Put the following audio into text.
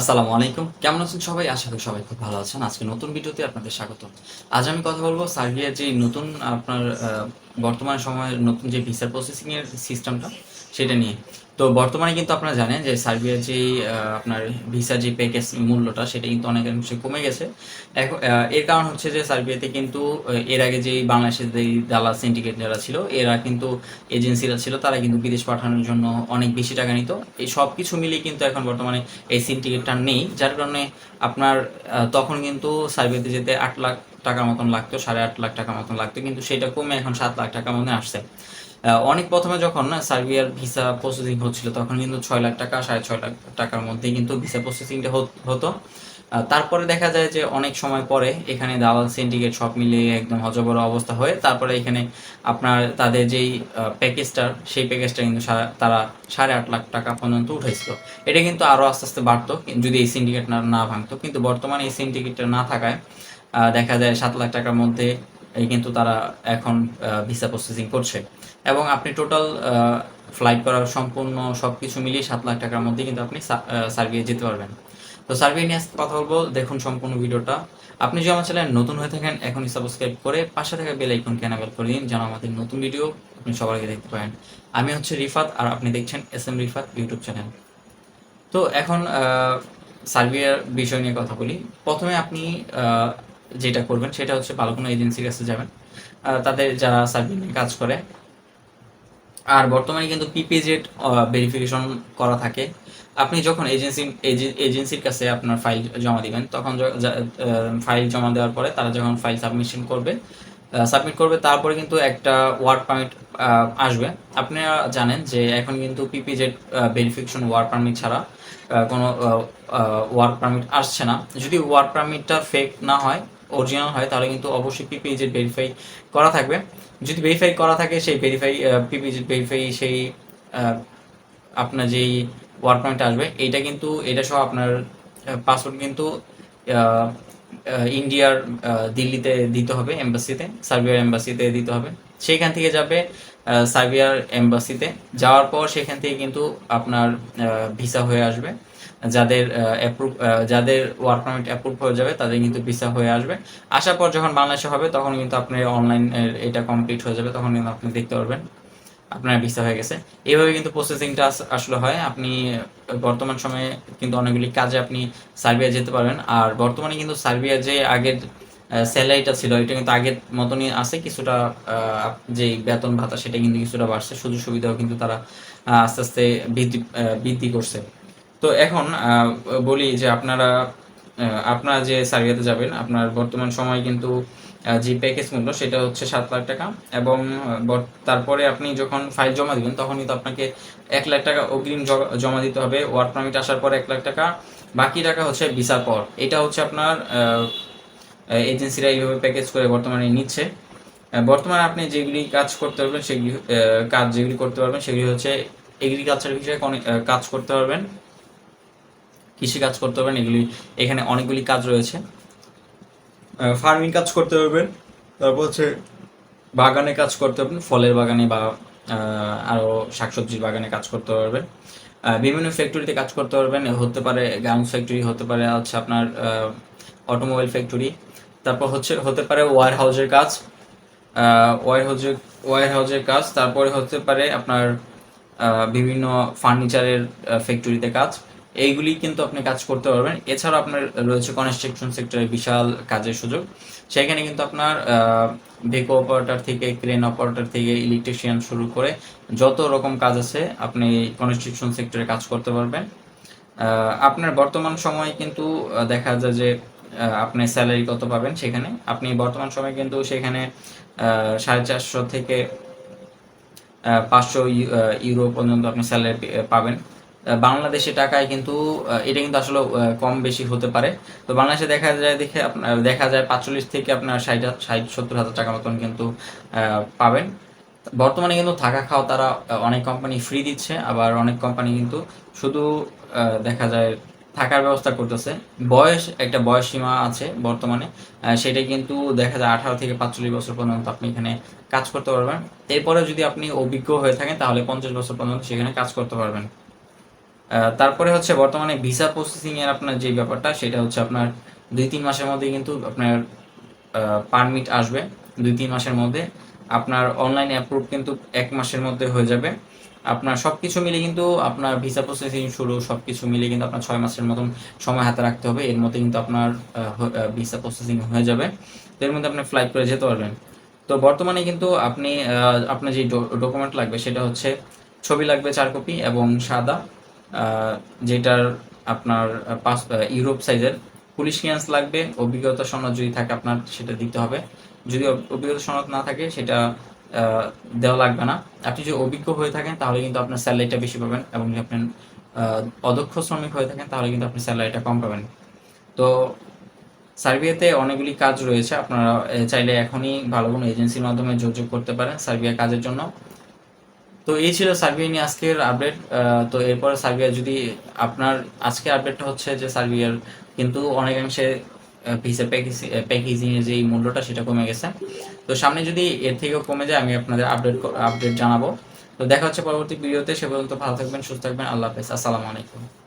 আসসালামু আলাইকুম। কেমন আছেন সবাই? আশা করি সবাই খুব ভালো আছেন। আজকে নতুন ভিডিওতে আপনাদের স্বাগত আজ আমি কথা বলব সার্ভিয়ার যে নতুন আপনার বর্তমান সময়ের নতুন যে ভিসা প্রসেসিং এর সিস্টেমটা সেটা নিয়ে। তো বর্তমানে কিন্তু আপনারা জানেন যে সার্বিয়ার যে আপনার ভিসা যে প্যাকেজ মূল্যটা, সেটা কিন্তু অনেক অংশে কমে গেছে। এখন এর কারণ হচ্ছে যে সার্বিয়াতে কিন্তু এর আগে যে বাংলাদেশের যে দালাল সিন্ডিকেট যারা ছিল, এরা কিন্তু এজেন্সিরা ছিল, তারা কিন্তু বিদেশ পাঠানোর জন্য অনেক বেশি টাকা নিত। এই সব কিছু মিলিয়ে কিন্তু এখন বর্তমানে এই সিন্ডিকেটটা নেই, যার কারণে আপনার তখন কিন্তু সার্বিয়াতে যেতে আট লাখ টাকার মতন লাগতো, সাড়ে আট লাখ টাকার মতন লাগতো, কিন্তু সেটা কমে এখন সাত লাখ টাকার মধ্যে আসছে। অনেক প্রথমে যখন সার্বিয়ার ভিসা প্রসেসিং হচ্ছিল, তখন কিন্তু ছয় লাখ টাকা, সাড়ে ছয় লাখ টাকার মধ্যে কিন্তু ভিসা প্রসেসিংটা হতো তারপরে দেখা যায় যে অনেক সময় পরে এখানে দালাল সিন্ডিকেট সব মিলিয়ে একদম হজবর অবস্থা হয়ে, তারপরে এখানে আপনার তাদের যেই প্যাকেজটা সেই প্যাকেজটা কিন্তু তারা সাড়ে আট লাখ টাকা পর্যন্ত উঠেছিল এটা কিন্তু আরও আস্তে আস্তে বাড়তো, যদি এই সিন্ডিকেট না না ভাঙতো। কিন্তু বর্তমানে এই সিন্ডিকেটটা না থাকায় দেখা যায় সাত লাখ টাকার মধ্যে এই কিন্তু তারা এখন ভিসা প্রসেসিং করছে। এবং আপনি টোটাল ফ্লাইট করার সম্পূর্ণ সব কিছু মিলিয়ে সাত লাখ টাকার মধ্যে কিন্তু আপনি সার্বিয়া যেতে পারবেন। তো সার্ভে নিয়ে আজকে কথা বলব, দেখুন সম্পূর্ণ ভিডিওটা। আপনি যদি আমার চ্যানেল নতুন হয়ে থাকেন, এখনই সাবস্ক্রাইব করে পাশে থাকা বেল আইকনকে এনাবেল করে দিন, যেন আমাদের নতুন ভিডিও আপনি সবার আগে দেখতে পারেন। আমি হচ্ছে রিফাত, আর আপনি দেখছেন S M Rifat YouTube channel তো এখন সার্বিয়ার বিষয় নিয়ে কথা বলি। প্রথমে আপনি যেটা করবেন, সেটা হচ্ছে ভালো কোনো এজেন্সির কাছে যাবেন। তাদের যারা সার্বিয়া নিয়ে কাজ করে আর বর্তমানে কিন্তু পিপিজেড ভেরিফিকেশন করা থাকে। আপনি যখন এজেন্সি এজেন্সির কাছে আপনার ফাইল জমা দিবেন, তখন ফাইল জমা দেওয়ার পরে তারা যখন ফাইল সাবমিশন করবে সাবমিট করবে, তারপরে কিন্তু একটা ওয়ার্ক পারমিট আসবে। আপনারা জানেন যে এখন কিন্তু পিপিজেড ভেরিফিকেশন ওয়ার্ক পারমিট ছাড়া কোনো ওয়ার্ক পারমিট আসছে না। যদি ওয়ার্ক পারমিটটা ফেক না হয় অরিজিনাল হয়, তাহলে কিন্তু অবশ্যই পিপিজেড ভেরিফাই করা থাকবে। যদি ভেরিফাই করা থাকে, সেই ভেরিফাই পিপিজেড ভেরিফাই সেই আপনার যেই ওয়ার্ক পারমিট আসবে, এইটা কিন্তু এটা সহ আপনার পাসওয়ার্ড কিন্তু ইন্ডিয়ার দিল্লিতে দিতে হবে এম্বাসিতে সার্বিয়ার এম্বাসিতে দিতে হবে। সেইখান থেকে যাবে সার্বিয়ার এম্বাসিতে যাওয়ার পর সেখান থেকে কিন্তু আপনার ভিসা হয়ে আসবে। যাদের অ্যাপ্রুভ যাদের ওয়ার্ক পারমিট অ্যাপ্রুভ হয়ে যাবে, তাদের কিন্তু ভিসা হয়ে আসবে। আসার পর যখন বাংলাদেশে হবে, তখন কিন্তু আপনার অনলাইন এটা কমপ্লিট হয়ে যাবে, তখন কিন্তু আপনি দেখতে পারবেন আপনার ভিসা হয়ে গেছে। এইভাবে কিন্তু প্রসেসিংটা আসলে হয়। আপনি বর্তমান সময়ে কিন্তু অনেকগুলি কাজে আপনি সার্বিয়া যেতে পারবেন। আর বর্তমানে কিন্তু সার্বিয়া যে আগের স্যালারিটা ছিল, এটা কিন্তু আগের মতনই আছে। কিছুটা যে বেতন ভাতা, সেটা কিন্তু কিছুটা বাড়ছে। সুযোগ সুবিধাও কিন্তু তারা আস্তে আস্তে বৃদ্ধি বৃদ্ধি করছে। তো এখন বলি যে আপনারা আপনারা যে সার্বিয়াতে যাবেন, আপনার বর্তমান সময় কিন্তু যে প্যাকেজ মূল্য, সেটা হচ্ছে সাত লাখ টাকা এবং তারপরে আপনি যখন ফাইল জমা দিবেন তখন কিন্তু আপনাকে এক লাখ টাকা অগ্রিম জমা দিতে হবে। ওয়ার্ক পারমিট আসার পর এক লাখ টাকা, বাকি টাকা হচ্ছে ভিসার পর। এটা হচ্ছে আপনার এজেন্সিরা এইভাবে প্যাকেজ করে বর্তমানে নিচ্ছে। বর্তমানে আপনি যেগুলি কাজ করতে পারবেন, সেগুলি কাজ যেগুলি করতে পারবেন, সেগুলি হচ্ছে এগ্রিকালচার বিষয়ে কাজ করতে পারবেন। কৃষি কাজ করতে পারবেন, এগুলি এখানে অনেকগুলি কাজ রয়েছে। ফার্মিং কাজ করতে পারবেন, তারপর হচ্ছে বাগানে কাজ করতে পারবেন, ফলের বাগানে বা আরও আরও শাকসবজির বাগানে কাজ করতে পারবেন। বিভিন্ন ফ্যাক্টরিতে কাজ করতে পারবেন, হতে পারে গার্মেন্টস ফ্যাক্টরি হতে পারে হচ্ছে আপনার অটোমোবাইল ফ্যাক্টরি তারপর হচ্ছে, হতে পারে ওয়ার হাউসের কাজ ওয়ার হাউসের ওয়ার হাউসের কাজ, তারপরে হতে পারে আপনার বিভিন্ন ফার্নিচারের ফ্যাক্টরিতে কাজ। এইগুলি কিন্তু আপনি কাজ করতে পারবেন। এছাড়া আপনার রয়েছে কনস্ট্রাকশন সেক্টরে বিশাল কাজের সুযোগ। সেখানে কিন্তু আপনার ভেকো অপারেটর থেকে ক্রেন অপারেটর থেকে ইলেকট্রিশিয়ান শুরু করে যত রকম কাজ আছে আপনি কনস্ট্রাকশন সেক্টরে কাজ করতে পারবেন। আপনার বর্তমান সময়ে কিন্তু দেখা যায় যে আপনি স্যালারি কত পাবেন সেখানে। আপনি বর্তমান সময়ে কিন্তু সেখানে সাড়ে চারশো থেকে পাঁচশো ইউরো পর্যন্ত আপনি স্যালারি পাবেন। বাংলাদেশি টাকায় কিন্তু এটা কিন্তু আসলে কম বেশি হতে পারে। তো বাংলাদেশে দেখা যায়, দেখে আপনার দেখা যায় পাঁচচল্লিশ থেকে আপনার ষাট ষাট, সত্তর হাজার টাকা মতন কিন্তু পাবেন। বর্তমানে কিন্তু থাকা খাওয়া তারা অনেক কোম্পানি ফ্রি দিচ্ছে, আবার অনেক কোম্পানি কিন্তু শুধু দেখা যায় থাকার ব্যবস্থা করতেছে। বয়স, একটা বয়স সীমা আছে বর্তমানে সেটা কিন্তু দেখা যায় আঠারো থেকে পাঁচচল্লিশ বছর পর্যন্ত আপনি এখানে কাজ করতে পারবেন। এরপরে যদি আপনি অভিজ্ঞ হয়ে থাকেন, তাহলে পঞ্চাশ বছর পর্যন্ত সেখানে কাজ করতে পারবেন। তারপরে হচ্ছে বর্তমানে ভিসা প্রসেসিং এর আপনার যে ব্যাপারটা, সেটা হচ্ছে আপনার দুই তিন মাসের মধ্যে কিন্তু আপনার পারমিট আসবে। দুই তিন মাসের মধ্যে আপনার অনলাইন অ্যাপ্রুভ কিন্তু এক মাসের মধ্যে হয়ে যাবে। আপনার সবকিছু মিলে কিন্তু আপনার ভিসা প্রসেসিং শুরু, সবকিছু মিলে কিন্তু আপনার ছয় মাসের মতন সময় হাতে রাখতে হবে। এর মধ্যে কিন্তু আপনার ভিসা প্রসেসিং হয়ে যাবে। তো এর মধ্যে আপনি ফ্লাইট করে যেতে পারবেন। তো বর্তমানে কিন্তু আপনি আপনার যে ডকুমেন্ট লাগবে, সেটা হচ্ছে ছবি লাগবে চার কপি এবং সাদা। যেটার আপনার পাস ইউরোপ সাইজের পুলিশ ক্লিয়ারেন্স লাগবে, অভিজ্ঞতা সনদ যদি থাকে আপনার, সেটা দিতে হবে। যদি অভিজ্ঞতা সনদ না থাকে, সেটা দেওয়া লাগবে না। আপনি যদি অভিজ্ঞ হয়ে থাকেন, তাহলে কিন্তু আপনার স্যালারিটা বেশি পাবেন এবং যদি আপনি অদক্ষ শ্রমিক হয়ে থাকেন, তাহলে কিন্তু আপনি স্যালারিটা কম পাবেন। তো সার্বিয়াতে অনেকগুলি কাজ রয়েছে, আপনারা চাইলে এখনই ভালো কোনো এজেন্সির মাধ্যমে যোগাযোগ করতে পারেন সার্বিয়া কাজের জন্য। তো এই ছিল সার্বিয়া নিয়ে আজকের আপডেট তো এরপরে সার্বিয়া যদি আপনার আজকে আপডেটটা হচ্ছে যে সার্বিয়ার কিন্তু অনেকাংশে ভিসা প্যাকেজিং এর যে মূল্যটা সেটা কমে গেছে। তো সামনে যদি এর থেকেও কমে যায়, আমি আপনাদের আপডেট আপডেট জানাব। তো দেখা হচ্ছে পরবর্তী ভিডিওতে সে পর্যন্ত ভালো থাকবেন, সুস্থ থাকবেন, আল্লাহ হাফেজ, আসসালামু আলাইকুম।